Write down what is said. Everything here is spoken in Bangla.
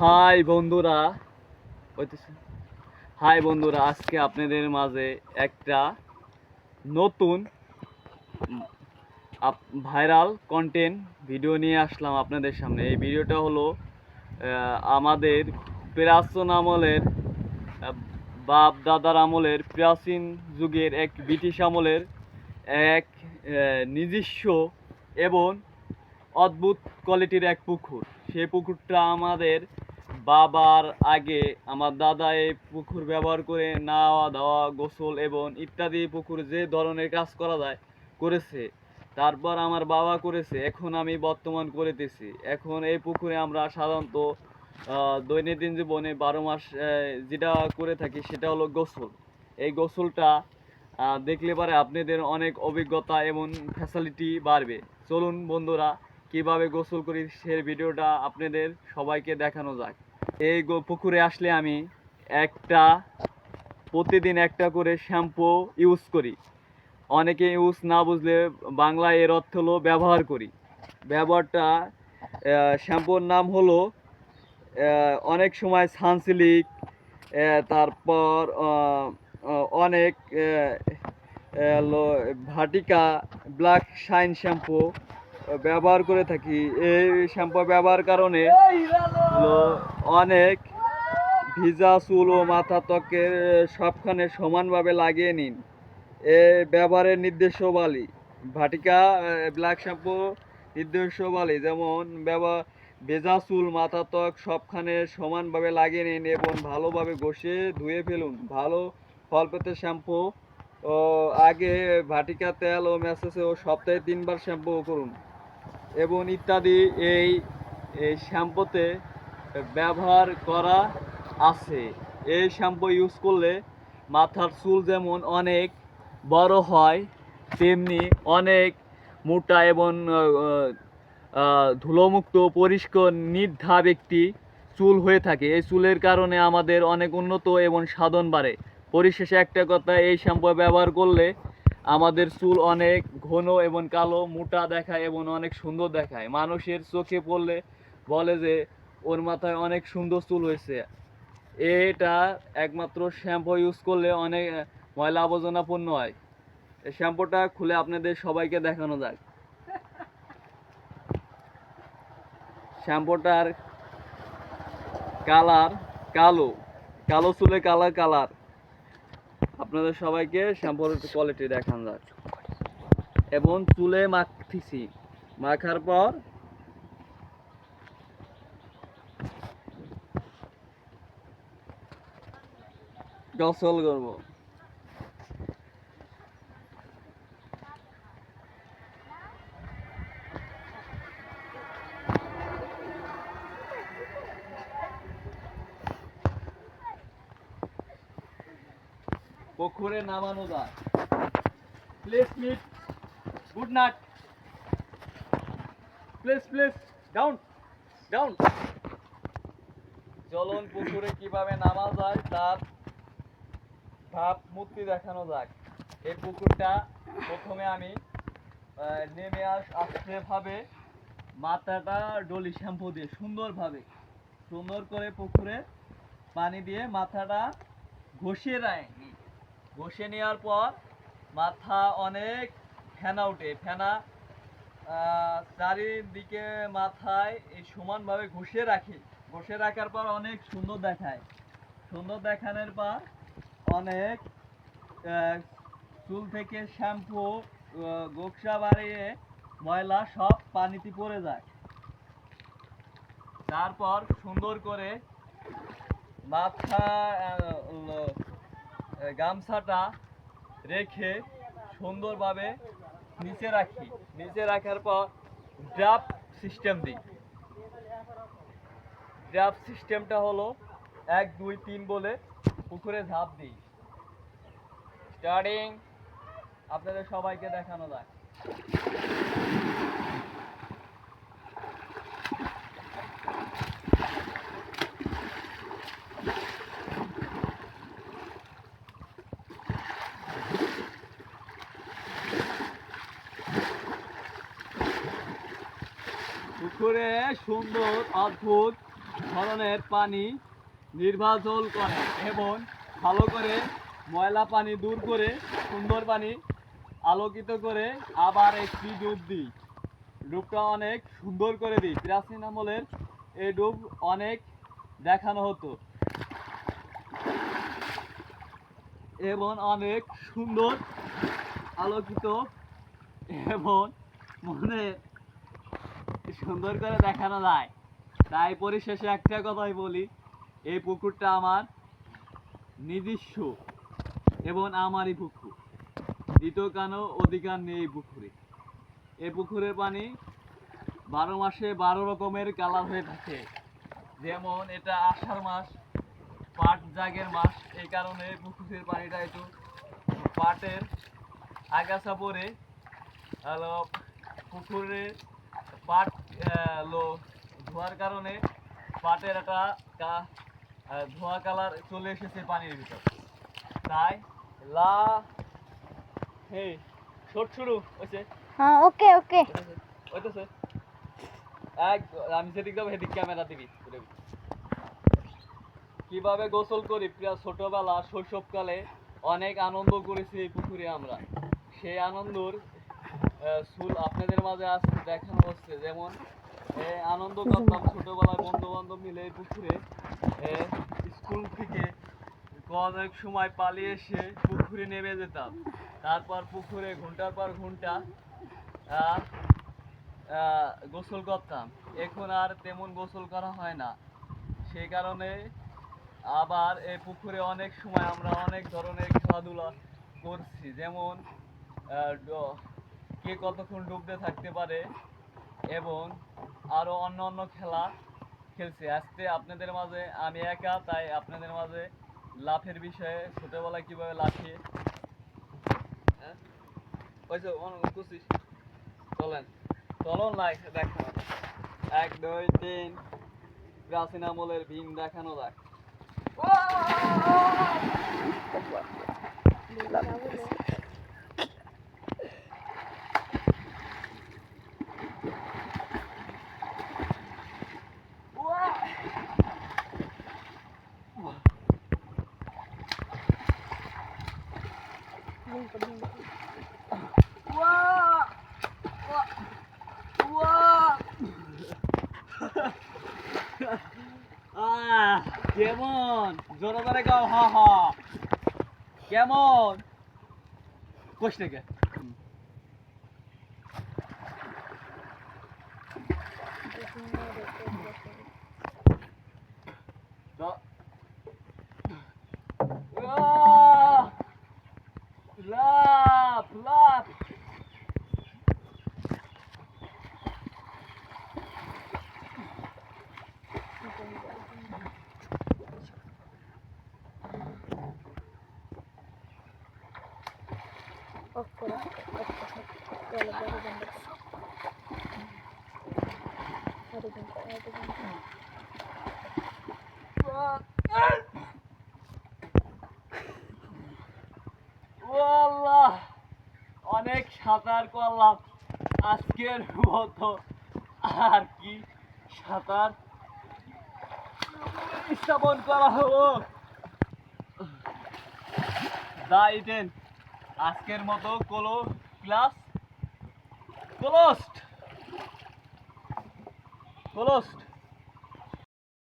হাই বন্ধুরা হাই বন্ধুরা, আজকে আপনাদের মাঝে একটা নতুন ভাইরাল কন্টেন্ট ভিডিও নিয়ে আসলাম আপনাদের সামনে। এই ভিডিওটা হলো আমাদের প্রাচীন আমলের বাপ দাদার আমলের প্রাচীন যুগের এক ব্রিটিশ আমলের এক নিজস্ব এবং অদ্ভুত কোয়ালিটির এক পুকুর। সেই পুকুরটা আমাদের বাবার আগে আমার দাদা এই পুকুর ব্যবহার করে নাওয়া দাওয়া, গোসল এবং ইত্যাদি পুকুর যে ধরনের কাজ করা যায়, করেছে। তারপর আমার বাবা করেছে, এখন আমি বর্তমান করিতেছি। এখন এই পুকুরে আমরা সাধারণত দৈনন্দিন জীবনে বারো মাস যেটা করে থাকি সেটা হলো গোসল। এই গোসলটা দেখলে পারে আপনাদের অনেক অভিজ্ঞতা এবং ফ্যাসিলিটি বাড়বে। চলুন বন্ধুরা, কীভাবে গোসল করি সেই ভিডিওটা আপনাদের সবাইকে দেখানো যাক। এই পুকুরে আসলে আমি একটা, প্রতিদিন একটা করে শ্যাম্পু ইউজ করি। অনেকে ইউজ না বুঝলে বাংলায় এর অর্থ হলো ব্যবহার করি। ব্যবহারটা শ্যাম্পুর নাম হলো অনেক সময় সানসিলিক তারপর অনেক ভাটিকা, ব্ল্যাক শাইন শ্যাম্পু ব্যবহার করে থাকি। এই শ্যাম্পু ব্যবহার কারণে অনেক ভিজা চুল ও মাথা ত্বকের সবখানে সমানভাবে লাগিয়ে নিন। এ ব্যবহারের নির্দেশাবলী ভাটিকা ব্ল্যাক শ্যাম্পু নির্দেশাবলী যেমন ব্যবহার ভেজা চুল, মাথা ত্বক সবখানে সমানভাবে লাগিয়ে নিন এবং ভালোভাবে ঘষে ধুয়ে ফেলুন। ভালো ফল পেতে শ্যাম্পু, ও, আগে ভাটিকা তেল ও ম্যাসেজে ও সপ্তাহে তিনবার শ্যাম্পু করুন। এবং ইত্যাদি এই শ্যাম্পুতে ব্যবহার করা আছে। এই শ্যাম্পু ইউজ করলে মাথার চুল যেমন অনেক বড় হয়, তেমনি অনেক মোটা এবং ধুলোমুক্ত, পরিষ্কার, নির্ধা ব্যক্তি চুল হয়ে থাকে। এই চুলের কারণে আমাদের অনেক উন্নত এবং সাধন বাড়ে। পরিশেষে একটা কথা, এই শ্যাম্পু ব্যবহার করলে আমাদের চুল অনেক ঘন এবং কালো, মোটা দেখায় এবং অনেক সুন্দর দেখায়। মানুষের চোখে পড়লে বলে যে, ওর মাথায় অনেক সুন্দর চুল হয়েছে। এটা একমাত্র শ্যাম্পু ইউজ করলে অনেক ময়লা আবর্জনা পূর্ণ হয়। এই শ্যাম্পুটা খুলে আপনাদের সবাইকে দেখানো যাক। শ্যাম্পুটার কালার কালো। কালো চুলে কালার কালার। আপনাদের সবাইকে শ্যাম্পুর কোয়ালিটি দেখান যাক। এবং চুলে মাখতেছি। মাখার পর গোসল করব। পুকুরে নামানো যায়। Place meet good nut place place down down চলন পুকুরে কীভাবে নামা যায়, তার ভাব মূর্তি দেখানো যাক। এই পুকুরটা প্রথমে আমি নেমে আস, আসতে ভাবে মাথাটা ডলি শ্যাম্পু দিয়ে, সুন্দরভাবে। সুন্দর করে পুকুরে পানি দিয়ে মাথাটা ঘষিয়ে নেয়। ঘষে নেওয়ার পর মাথা অনেক ফেনা ওঠে ফেনা চারিদিকে মাথায় এই সমানভাবে ঘষে রাখি। ঘষে রাখার পর অনেক সুন্দর দেখায়। সুন্দর দেখানোর পর অনেক চুল থেকে শ্যাম্পু গোকসা বাড়িয়ে ময়লা সব পানিতে পড়ে যায়। তারপর সুন্দর করে মাথা গামছাটা রেখে সুন্দরভাবে নিচে রাখি। নিচে রাখার পর ড্রাপ সিস্টেম দিই। ড্রাপ সিস্টেমটা হলো এক, দুই, তিন বলে পুকুরে ঝাঁপ দিই। স্টার্টিং আপনাদের সবাইকে দেখানো যায় পুকুরে সুন্দর, অদ্ভুত ধরনের পানি নির্বাচন করে এবং ভালো করে ময়লা পানি দূর করে সুন্দর পানি আলোকিত করে আবার একটি ডুব দিই। ডুবটা অনেক সুন্দর করে দিই। প্রাচীন আমলের এই ডুব অনেক দেখানো হতো। এবং অনেক সুন্দর আলোকিত এবং মনে সুন্দর করে দেখানো যায়। তাই পরিশেষে একটা কথাই বলি, এই পুকুরটা আমার নিজস্ব এবং আমারই পুকুর। দ্বিতীয় কানো অধিকার নেই পুকুরে। এই পুকুরের পানি বারো মাসে বারো রকমের কালার হয়ে থাকে। যেমন এটা আষাঢ় মাস, পাট জাগের মাস, এই কারণে পুকুরের পানিটা একটু পাটের আগাছা পরে হলো পুকুরে পাট লো ধোয়ার কারণে পাটের একটা ধোয়া কালার চলে এসেছে পানির ভিতর। তাই লা হে শুরু হয়েছে? হ্যাঁ ওকে ওকে। হইতেছে এক আমি যেদিক যাব সেদিক ক্যামেরা দিবি। কীভাবে গোসল করি? প্রিয় ছোটবেলা শৈশবকালে অনেক আনন্দ করেছি এই পুকুরে আমরা। সেই আনন্দর সুল আপনাদের মাঝে আজকে দেখানো হচ্ছে। যেমন আনন্দ করতাম ছোটবেলায় বন্ধু বান্ধব মিলে এই পুকুরে। স্কুল থেকে অনেক সময় পালিয়ে এসে পুকুরে নেমে যেতাম। তারপর পুকুরে ঘণ্টার পর ঘণ্টা গোসল করতাম। এখন আর তেমন গোসল করা হয় না। সেই কারণে আবার এই পুকুরে অনেক সময় আমরা অনেক ধরনের খেলাধুলা করছি। যেমন কে কতক্ষণ ডুবতে থাকতে পারে এবং আরও অন্য অন্য খেলা খেলছি। আজকে আপনাদের মাঝে আমি একা তাই আপনাদের মাঝে লাফের বিষয়ে ছোটবেলায় কীভাবে লাফিয়ে হ্যাঁ? চলেন। চলন লাইক দেখো এক দুই তিন। প্রাচীন আমলের ভীম দেখানো যাক। কেমন? জোরে জোরে গাও হা হা। কেমন? কোশ থেকে দ- আহ! লাফ লাফ অফ করো চলো বড় বন্ধ আরে বন্ধ আরে বন্ধ ও আল্লাহ অনেক সাঁতার করলাম। আজকের মতো আর কি সাঁতার স্থাপন করা হলো। দা ইটেন আজকের মতো কোনো ক্লাস ক্লোজড ক্লোজড